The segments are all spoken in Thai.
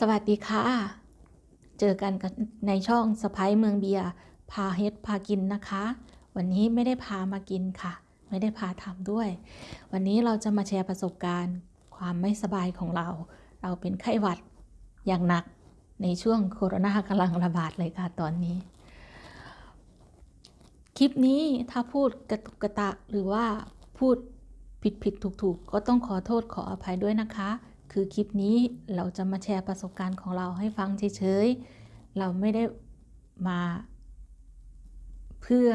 สวัสดีค่ะ เจอกันกับในช่องสไปเมืองเบียร์พาเฮ็ดพากินนะคะ วันนี้ไม่ได้พามากินค่ะ ไม่ได้พาทำด้วย วันนี้เราจะมาแชร์ประสบการณ์ ความไม่สบายของเรา เราเป็นไข้หวัดอย่างหนักในช่วงโคโรนากำลังระบาดเลยค่ะตอนนี้ คลิปนี้ถ้าพูดกระตุกกระตะหรือว่าพูดผิดผิดถูกถูกก็ต้องขอโทษขออภัยด้วยนะคะ คือคลิปนี้เราจะมาแชร์ประสบการณ์ของเราให้ฟังเฉยๆ เราไม่ได้มา เพื่อ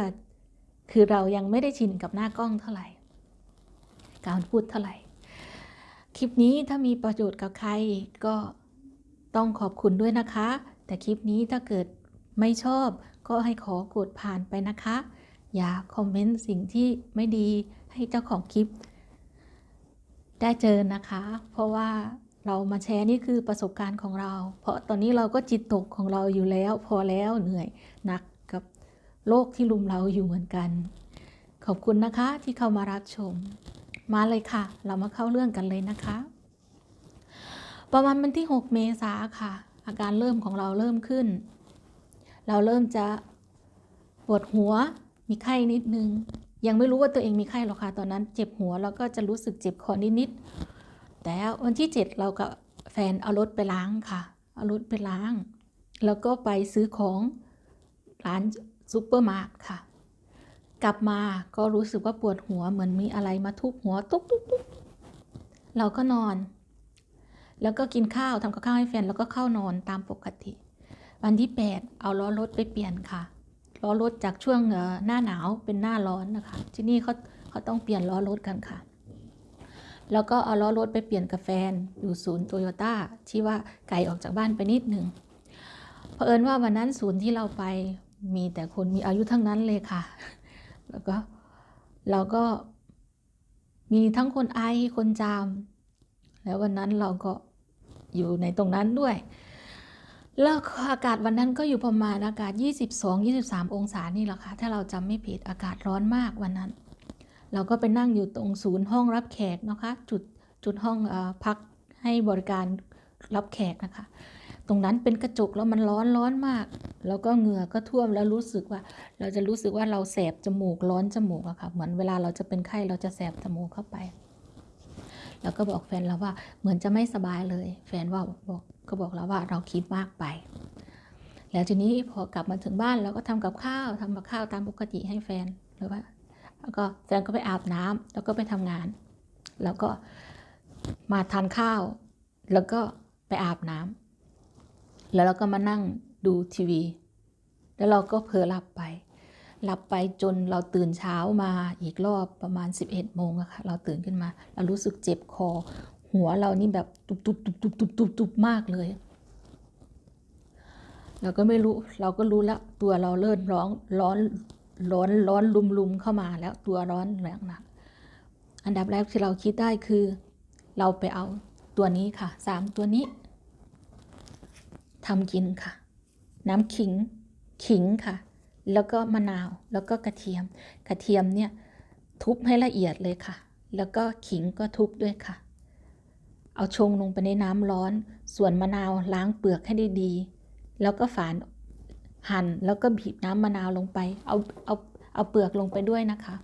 คือเรายังไม่ได้ชินกับหน้ากล้องเท่าไหร่ การพูดเท่าไหร่ คลิปนี้ถ้ามีประโยชน์กับใครก็ต้องขอบคุณด้วยนะคะ แต่คลิปนี้ถ้าเกิดไม่ชอบก็ให้ขอกดผ่านไปนะคะ อย่าคอมเมนต์สิ่งที่ไม่ดีให้เจ้าของคลิป ได้เจอนะคะ เพราะว่าเรามาแชร์นี่คือประสบการณ์ของเรา เพราะตอนนี้เราก็จิตตกของเราอยู่แล้ว พอแล้วเหนื่อยหนักกับโลกที่ลุมเราอยู่เหมือนกัน ขอบคุณนะคะที่เข้ามารับชม มาเลยค่ะ เรามาเข้าเรื่องกันเลยนะคะ ประมาณวันที่ 6 เมษาค่ะ อาการเริ่มของเราเริ่มขึ้น เราเริ่มจะปวดหัวมีไข้นิดนึง ยังไม่รู้ว่าตัวเองมีไข้หรอกค่ะตอนนั้น เจ็บหัวแล้วก็จะรู้สึกเจ็บคอนิดๆแต่วันที่ 7 เรากับแฟนเอารถไปล้างค่ะ เอารถไปล้าง แล้วก็ไปซื้อของร้านซูเปอร์มาร์ทค่ะ กลับมาก็รู้สึกว่าปวดหัวเหมือนมีอะไรมาทุบหัวตุ๊บตุ๊บตุ๊บเราก็นอน แล้วก็กินข้าวทำกับข้าวให้แฟนแล้วก็เข้านอนตามปกติ วันที่ 8 เอาล้อรถไปเปลี่ยนค่ะ ล้อรถจากช่วงหน้าหนาวเป็นหน้าร้อนนะคะ ที่นี่เขาเขาต้องเปลี่ยนล้อรถกันค่ะ แล้วก็เอาล้อรถไปเปลี่ยนกับแฟนอยู่ศูนย์โตโยต้าที่ว่าไกลออกจากบ้านไปนิดหนึ่งเผอิญว่าวันนั้นศูนย์ที่เราไปมีแต่คนมีอายุทั้งนั้นเลยค่ะ แล้วก็เราก็มีทั้งคนไอคนจาม แล้ววันนั้นเราก็อยู่ในตรงนั้นด้วย แล้วอากาศวันนั้นก็อยู่ประมาณอากาศ 22-23 องศานี่แหละค่ะ ถ้าเราจำไม่ผิดอากาศร้อนมากวันนั้น เราก็ไปนั่งอยู่ตรงศูนย์ห้องรับแขกนะคะ จุดจุดห้องอพักให้บริการรับแขกนะคะ ตรงนั้นเป็นกระจกแล้วมันร้อนร้อนมาก แล้วก็เหงื่อก็ท่วมแล้วรู้สึกว่า เราจะรู้สึกว่าเราแสบจมูกร้อนจมูกอะค่ะ เหมือนเวลาเราจะเป็นไข้เราจะแสบจมูกเข้าไป แล้วก็บอกแฟนเราว่าเหมือนจะไม่สบายเลย แฟนว่าบอก ก็บอกเราว่าเราคิดมากไป แล้วทีนี้พอกลับมาถึงบ้านเราก็ทำกับข้าวทำกับข้าวตามปกติให้แฟนหรือว่าแล้วก็แฟนก็ไปอาบน้ำแล้วก็ไปทำงาน แล้วก็มาทานข้าว แล้วก็ไปอาบน้ำแล้วเราก็มานั่งดูทีวี แล้วเราก็เผลอหลับไป หลับไปจนเราตื่นเช้ามาอีกรอบประมาณ 11โมงอะค่ะเราตื่นขึ้นมา เรารู้สึกเจ็บคอ หัวเรานี่แบบตุบตุบตุบตุบตุบตุบตุบมากเลย เราก็ไม่รู้เราก็รู้แล้วตัวเราเริ่มร้องร้อนร้อนร้อนลุมลุมเข้ามาแล้วตัวร้อนแรงหนักอันดับแรกที่เราคิดได้คือ เราไปเอาตัวนี้ค่ะสามตัวนี้ทำกินค่ะ น้ำขิงขิงค่ะ แล้วก็มะนาวแล้วก็กระเทียม กระเทียมเนี่ยทุบให้ละเอียดเลยค่ะ แล้วก็ขิงก็ทุบด้วยค่ะ เอาชงลงไปในน้ำร้อน ส่วนมะนาวล้างเปลือกให้ด้ดีแล้วก็ฝานหั่นแล้วก็บีบน้ำมะนาวลงไป เอาเอาเอาเปลือกลงไปด้วยนะคะ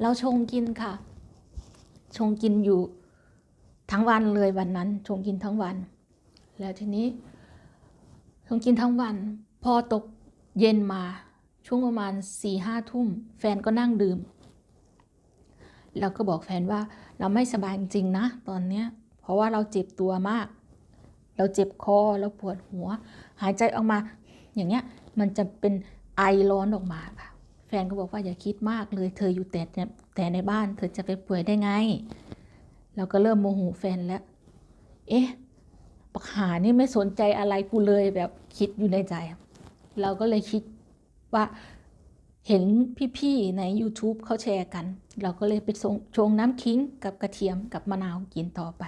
เราชงกินค่ะ ชงกินอยู่ทั้งวันเลยวันนั้น ชงกินทั้งวัน แล้วทีนี้ ชงกินทั้งวัน พอตกเย็นมาช่วงประมาณสี่ห้าทุ่ม แฟนก็นั่งดื่มเราก็บอกแฟนว่าเราไม่สบายจริงๆนะ ตอนเนี้ย เพราะว่าเราเจ็บตัวมาก เราเจ็บคอเราปวดหัว หายใจออกมา อย่างเงี้ยมันจะเป็นไอร้อนออกมาค่ะ แฟนก็บอกว่าอย่าคิดมากเลย เธออยู่แต่แต่ในบ้าน เธอจะไปป่วยได้ไง เราก็เริ่มโมโหแฟนแล้ว เอ๊ะปักหานี่ไม่สนใจอะไรกูเลยแบบคิดอยู่ในใจ เราก็เลยคิดว่าเห็นพี่ๆใน YouTube เขาแชร์กัน เราก็เลยไปชงน้ำคิงกับกระเทียมกับมะนาวกินต่อไป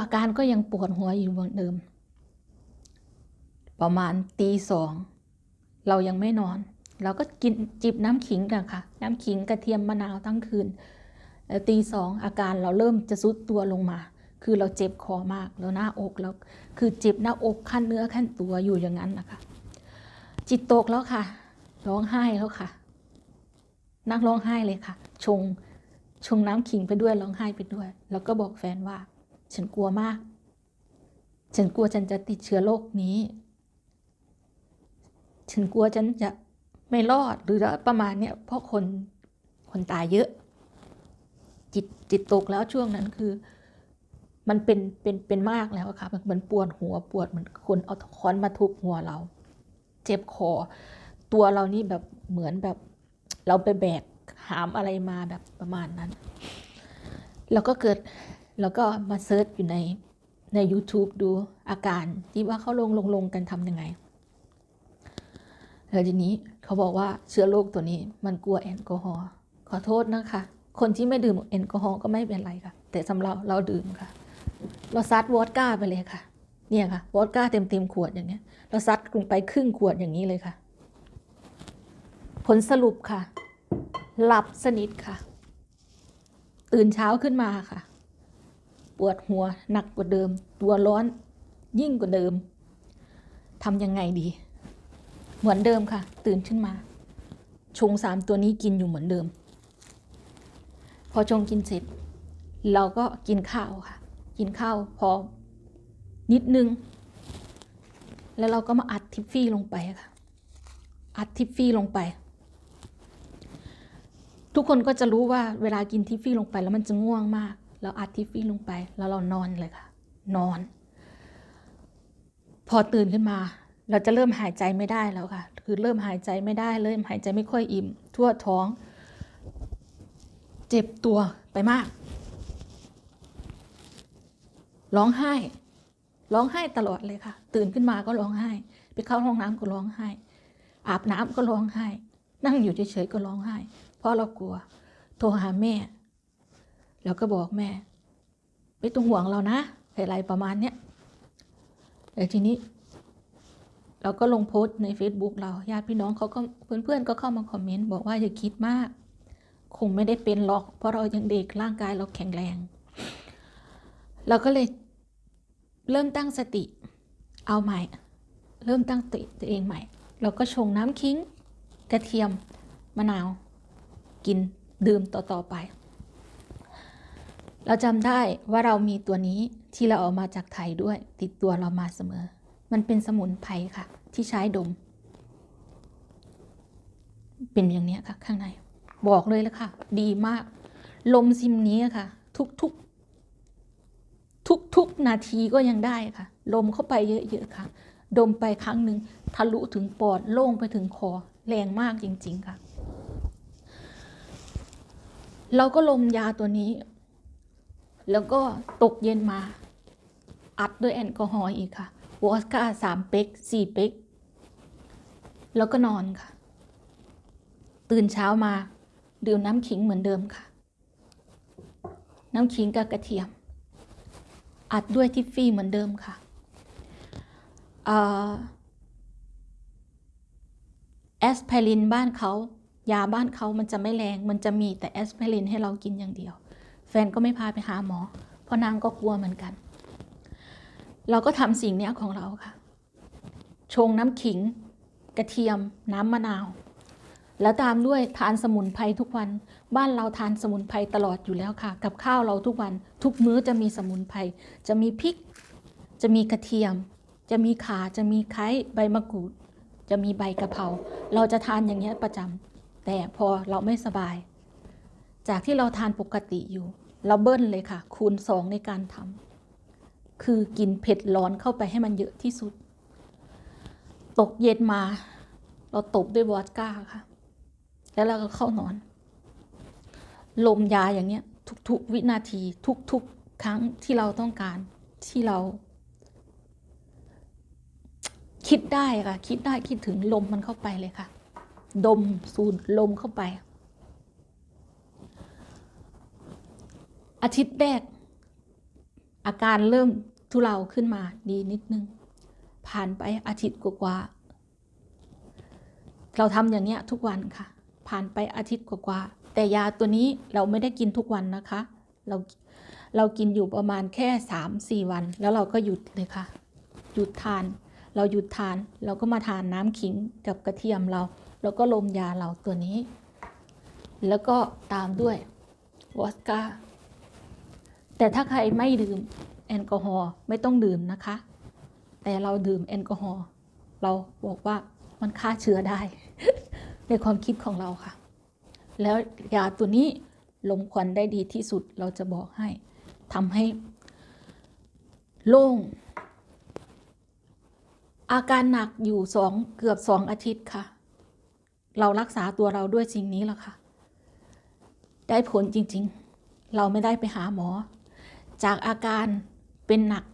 อาการก็ยังปวดหัวอยู่เหมือนเดิม ประมาณตีสอง เรายังไม่นอน เราก็กินจิบน้ำขิงกันค่ะ น้ำขิงกระเทียมมะนาวทั้งคืนแล้วตีสองอาการเราเริ่มจะซุดตัวลงมา คือเราเจ็บคอมากแล้วหน้าอกแล้วคือเจ็บหน้าอกขั้นเนื้อขั้นตัวอยู่อย่างนั้นนะคะ จิตตกแล้วค่ะร้องไห้แล้วค่ะ นั่งร้องไห้เลยค่ะ ชงชงน้ำขิงไปด้วยร้องไห้ไปด้วย แล้วก็บอกแฟนว่า ฉันกลัวมาก ฉันกลัวฉันจะติดเชื้อโรคนี้ ฉันกลัวฉันจะไม่รอดหรือประมาณเนี้ยเพราะคนคนตายเยอะ จิตจิตตกแล้วช่วงนั้นคือ มันเป็นเป็นเป็นมากแล้วค่ะมันเหมือนปวดหัวปวดเหมือนคนเอาค้อนมาทุบหัวเรา เจ็บคอตัวเรานี่แบบเหมือนแบบ เราไปแบกหามอะไรมาแบบประมาณนั้น แล้วก็เกิด แล้วก็มาเซิร์ชอยู่ในใน YouTube ดูอาการที่ว่าเขาลงลงลงกันทำยังไง แล้วทีนี้เขาบอกว่าเชื้อโรคตัวนี้มันกลัวแอลกอฮอล์ขอโทษนะคะ คนที่ไม่ดื่มแอลกอฮอล์ก็ไม่เป็นไรค่ะ แต่สำหรับเราดื่มค่ะ เราซัดวอดก้าไปเลยค่ะ เนี่ยค่ะวอดก้าเต็มเต็มขวดอย่างเงี้ย เราซัดลงไปครึ่งขวดอย่างนี้เลยค่ะ ผลสรุปค่ะ หลับสนิทค่ะ ตื่นเช้าขึ้นมาค่ะ ปวดหัวหนักกว่าเดิม ตัวร้อนยิ่งกว่าเดิมทำยังไงดี เหมือนเดิมค่ะ ตื่นขึ้นมา ชงสามตัวนี้กินอยู่เหมือนเดิม พอชงกินเสร็จ เราก็กินข้าวค่ะ กินข้าวพอนิดนึง แล้วเราก็มาอัดทิฟฟี่ลงไปค่ะ อัดทิฟฟี่ลงไป ทุกคนก็จะรู้ว่าเวลากินทิฟฟี่ลงไปแล้วมันจะง่วงมาก เราอัดทิฟฟี่ลงไป แล้วเรานอนเลยค่ะ นอน พอตื่นขึ้นมา เราจะเริ่มหายใจไม่ได้แล้วค่ะ คือเริ่มหายใจไม่ได้ เริ่มหายใจไม่ค่อยอิ่ม ทั่วท้อง เจ็บตัวไปมาก ร้องไห้ ร้องไห้ตลอดเลยค่ะ ตื่นขึ้นมาก็ร้องไห้ ไปเข้าห้องน้ำก็ร้องไห้ อาบน้ำก็ร้องไห้ นั่งอยู่เฉยๆก็ร้องไห้ เพราะเรากลัว โทรหาแม่ แล้วก็บอกแม่ ไม่ต้องห่วงเรานะอะไรประมาณเนี้ยแต่ทีนี้ เราก็ลงโพสต์ใน Facebook เราญาติพี่น้องเขาก็เพื่อนๆก็เข้ามาคอมเมนต์บอกว่าอย่าคิดมาก คงไม่ได้เป็นหรอก เพราะเรายังเด็กร่างกายเราแข็งแรง เราก็เลยเริ่มตั้งสติ เอาใหม่ เริ่มตั้งติตัวเองใหม่ เราก็ชงน้ำคิงกระเทียมมะนาว กินดื่มต่อๆไป เราจำได้ว่าเรามีตัวนี้ที่เราเอามาจากไทยด้วย ติดตัวเรามาเสมอ มันเป็นสมุนไพรค่ะ ที่ใช้ดม เป็นอย่างนี้ค่ะ ข้างใน บอกเลยแล้วค่ะ ดีมาก ลมซิมนี้ค่ะ ทุกๆทุกๆนาทีก็ยังได้ค่ะ ลมเข้าไปเยอะๆค่ะ ดมไปครั้งหนึ่งทะลุถึงปอดโล่งไปถึงคอแรงมากจริง ๆ ค่ะ เราก็ลมยาตัวนี้ แล้วก็ตกเย็นมา อัดด้วยแอลกอฮอล์อีกค่ะวอสก้าสามเป๊กสี่เป๊ก แล้วก็นอนค่ะ ตื่นเช้ามา ดื่มน้ำขิงเหมือนเดิมค่ะ น้ำขิงกับกระเทียม อัดด้วยทิฟฟี่เหมือนเดิมค่ะแอสไพรินบ้านเขา ยาบ้านเขามันจะไม่แรง มันจะมีแต่แอสไพรินให้เรากินอย่างเดียว แฟนก็ไม่พาไปหาหมอ เพราะนางก็กลัวเหมือนกัน เราก็ทำสิ่งนี้ของเราค่ะ ชงน้ำขิง กระเทียม น้ำมะนาว แล้วตามด้วยทานสมุนไพรทุกวัน บ้านเราทานสมุนไพรตลอดอยู่แล้วค่ะ กับข้าวเราทุกวัน ทุกมื้อจะมีสมุนไพร จะมีพริก จะมีกระเทียม จะมีข่าจะมีไคร้ใบมะกรูด จะมีใบกะเพรา เราจะทานอย่างเงี้ประจำแต่พอเราไม่สบาย จากที่เราทานปกติอยู่ เราเบิ้ลเลยค่ะ คูณสองในการทำคือกินเผ็ดร้อนเข้าไปให้มันเยอะที่สุด ตกเย็นมา เราตบด้วยวอดก้าค่ะ แล้วเราก็เข้านอน ลมยาอย่างเนี้ยทุกๆวินาทีทุกๆครั้งที่เราต้องการที่เรา คิดได้ค่ะ คิดได้คิดถึงลมมันเข้าไปเลยค่ะ ดมสูดลมเข้าไป อาทิตย์แรก อาการเริ่มทุเลาขึ้นมาดีนิดนึง ผ่านไปอาทิตย์กว่าๆเราทำอย่างเนี้ยทุกวันค่ะ ผ่านไปอาทิตย์กว่าๆแต่ยาตัวนี้เราไม่ได้กินทุกวันนะคะ เราเรากินอยู่ประมาณแค่สามสี่วัน แล้วเราก็หยุดเลยค่ะ หยุดทาน เราหยุดทาน เราก็มาทานน้ำขิงกับกระเทียมเรา แล้วก็ลมยาเราตัวนี้ แล้วก็ตามด้วยวอสก้า แต่ถ้าใครไม่ดื่มแอลกอฮอล์ไม่ต้องดื่มนะคะ แต่เราดื่มแอลกอฮอล์เราบอกว่ามันฆ่าเชื้อได้ ในความคิดของเราค่ะ แล้วยาตัวนี้ลมควันได้ดีที่สุดเราจะบอกให้ทำให้ โล่ง อาการหนักอยู่สองเกือบสองอาทิตย์ค่ะ เรารักษาตัวเราด้วยสิ่งนี้แหละค่ะ ได้ผลจริงๆ เราไม่ได้ไปหาหมอ จากอาการเป็นหนัก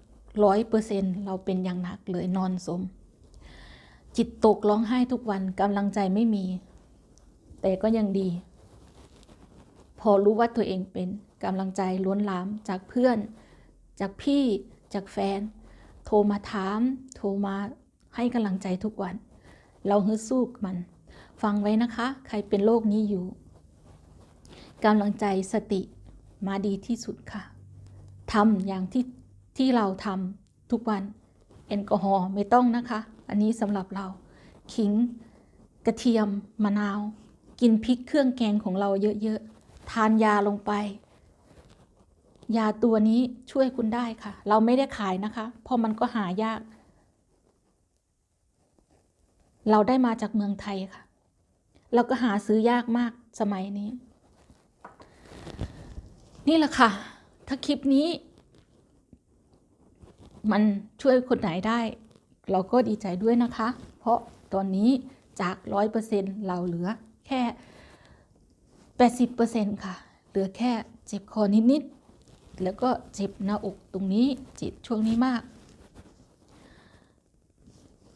ร้อยเปอร์เซ็นเราเป็นอย่างหนักเลยนอนสม จิตตกร้องไห้ทุกวันกำลังใจไม่มี แต่ก็ยังดี พอรู้ว่าตัวเองเป็นกำลังใจล้วนหลามจากเพื่อน จากพี่จากแฟน โทรมาถาม โทรมาให้กำลังใจทุกวัน เราฮึดสู้มัน ฟังไว้นะคะ ใครเป็นโรคนี้อยู่กำลังใจสติมาดีที่สุดค่ะ ทำอย่างที่ที่เราทำทุกวันแอลกอฮอล์ไม่ต้องนะคะ อันนี้สำหรับเราขิงกระเทียมมะนาว กินพริกเครื่องแกงของเราเยอะๆ ทานยาลงไป ยาตัวนี้ช่วยคุณได้ค่ะ เราไม่ได้ขายนะคะ เพราะมันก็หายาก เราได้มาจากเมืองไทยค่ะ เราก็หาซื้อยากมากสมัยนี้ นี่แหละค่ะ ถ้าคลิปนี้ มันช่วยคนไหนได้ เราก็ดีใจด้วยนะคะ เพราะตอนนี้จากร้อยเปอร์เซ็นเราเหลือแค่แปดสิบเปอร์เซ็นค่ะ เหลือแค่เจ็บคอนิดๆ แล้วก็เจ็บหน้าอกตรงนี้จ็บช่วงนี้มาก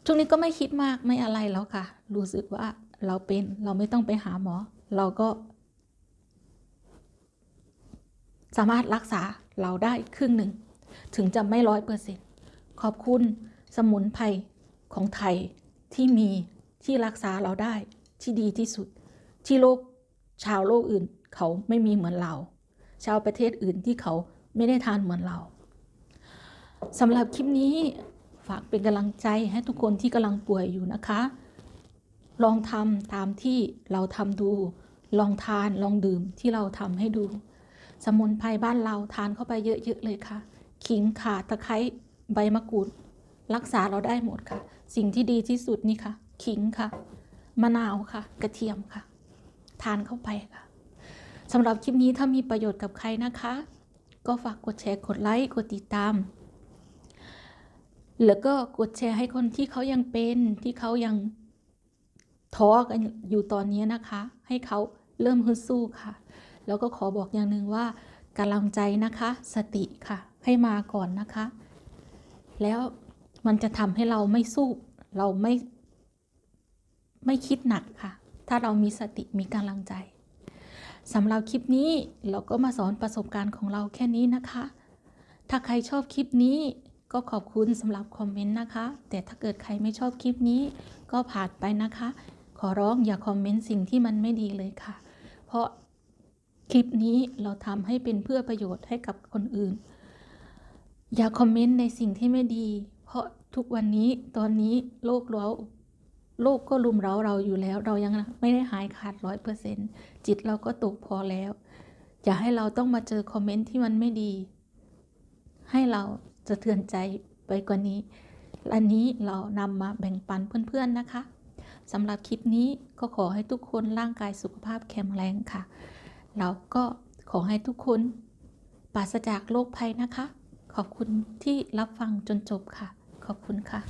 ช่วงนี้ก็ไม่คิดมากไม่อะไรแล้วค่ะ รู้สึกว่าเราเป็นเราไม่ต้องไปหาหมอ เราก็ สามารถรักษาเราได้ครึ่งหนึ่ง ถึงจะไม่ร้อยเปอร์เซ็นต์ขอบคุณสมุนไพรของไทยที่มีที่รักษาเราได้ที่ดีที่สุด ที่โลกชาวโลกอื่นเขาไม่มีเหมือนเรา ชาวประเทศอื่นที่เขาไม่ได้ทานเหมือนเราสำหรับคลิปนี้ฝากเป็นกำลังใจให้ทุกคนที่กำลังป่วยอยู่นะคะ ลองทำตามที่เราทำดู ลองทานลองดื่มที่เราทำให้ดู สมุนไพรบ้านเราทานเข้าไปเยอะๆเลยค่ะ ขิงข่าตะไคร้ใบมะกรูด รักษาเราได้หมดค่ะ สิ่งที่ดีที่สุดนี่ค่ะ ขิงค่ะ มะนาวค่ะ กระเทียมค่ะ ทานเข้าไปค่ะสำหรับคลิปนี้ถ้ามีประโยชน์กับใครนะคะ ก็ฝากกดแชร์กดไลค์กดติดตาม แล้วก็กดแชร์ให้คนที่เขายังเป็นที่เขายังท้อกันอยู่ตอนนี้นะคะ ให้เขาเริ่มฮึดสู้ค่ะ แล้วก็ขอบอกอย่างหนึ่งว่ากำลังใจนะคะ สติค่ะ ให้มาก่อนนะคะ แล้วมันจะทำให้เราไม่สู้ เราไม่ไม่คิดหนักค่ะ ถ้าเรามีสติมีกำลังใจสำหรับคลิปนี้เราก็มาสอนประสบการณ์ของเราแค่นี้นะคะ ถ้าใครชอบคลิปนี้ก็ขอบคุณสำหรับคอมเมนต์นะคะ แต่ถ้าเกิดใครไม่ชอบคลิปนี้ ก็ผ่านไปนะคะ ขอร้องอย่าคอมเมนต์สิ่งที่มันไม่ดีเลยค่ะ เพราะ คลิปนี้เราทำให้เป็นเพื่อประโยชน์ให้กับคนอื่น อย่าคอมเมนต์ในสิ่งที่ไม่ดี เพราะทุกวันนี้ตอนนี้โลกเราโลกก็ลุมเร้าเราอยู่แล้ว เรายังไม่ได้หายขาดร้อยเปอร์เซ็นจิตเราก็ตกพอแล้ว อย่าให้เราต้องมาเจอคอมเมนต์ที่มันไม่ดี ให้เราจะเทือนใจไปกว่านี้ อันนี้เรานำมาแบ่งปันเพื่อนๆนะคะสำหรับคลิปนี้ก็ขอให้ทุกคนร่างกายสุขภาพแข็งแรงค่ะ เราก็ขอให้ทุกคนปราศจากโรคภัยนะคะ ขอบคุณที่รับฟังจนจบค่ะ ขอบคุณค่ะ